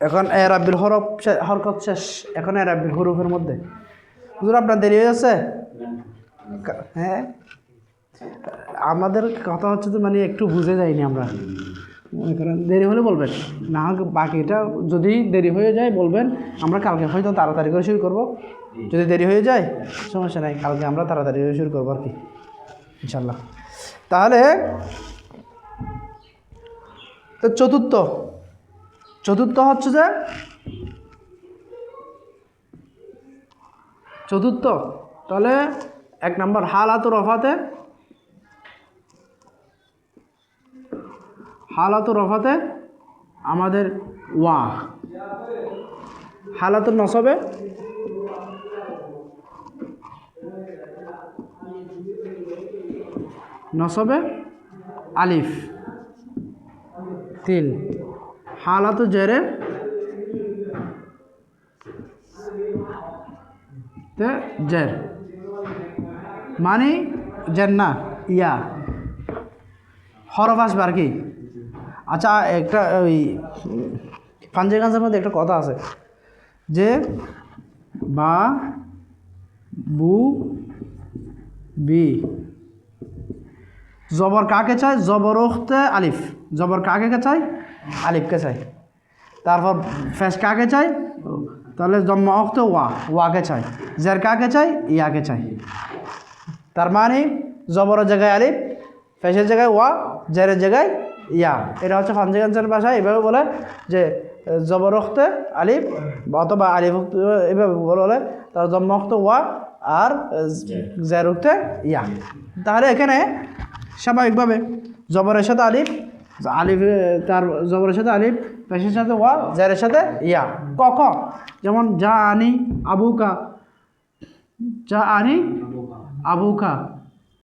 এখন এরাবির হরফ শে- হরকত শেষ। এখন এরাবির হরফের মধ্যে। হুজুর, আপনার দেরি হয়ে যাচ্ছে? হ্যাঁ? আমাদের কথা হচ্ছে তো মানে একটু বুঝে যাইনি আমরা। করেন, দেরি হলে বলবেন। না বাকিটা যদি দেরি হয়ে যায়, বলবেন। আমরা কালকে হয়তো তাড়াতাড়ি করে শুরু করব। যদি দেরি হয়ে যায়, সমস্যা নাই। কালকে আমরা তাড়াতাড়ি করে শুরু করব আর কি। ইনশাল্লাহ তাহলে, তো চতুর্থ। চতুর্থ হচ্ছে যে? চতুর্থ। তাহলে এক নম্বর হালাতুর রফাতে হালাতুর রফাতে আমাদের ওয়া। হালাতুর নসবে? নসবে আলিফ। তিল। হালাতু জেরে তে জের। মানে জের না ইয়া। হরফ আসবে কি। আচ্ছা একটা ওই পাঞ্জাগাঞ্জের মধ্যে একটা কথা আছে। যে বা, বু, বি। জবর কাকে চায় জবর উখতে আলিফ। জবর কাকে কে চাই? আলিফকে চাই। তারপর ফেস কাকে চাই? তাহলে জম্মা উখতে ওয়া। ওয়াকে চাই। জের কাকে চাই? ইয়াকে চাই। তার মানে জবরের জায়গায় আলিফ, ফেসের জায়গায় ওয়া, জেরের জায়গায় ইয়া। এটা হচ্ছে ফাঞ্জিগাঞ্চের ভাষায় এভাবে বলে যে জবর উখতে আলিফ অথবা আলিফ উক্তে এভাবে বলে তার জম্মা উখতে ওয়া আর জের উখতে ইয়া। তাহলে এখানে স্বাভাবিকভাবে। জবরের সাথে আলিফ আলিফ, তার জবরের সাথে আলিফ, পেশের সাথে ওয়া জেরের সাথে ইয়া। কখন যেমন যা আনি আবুকা। যা আনি আবুকা।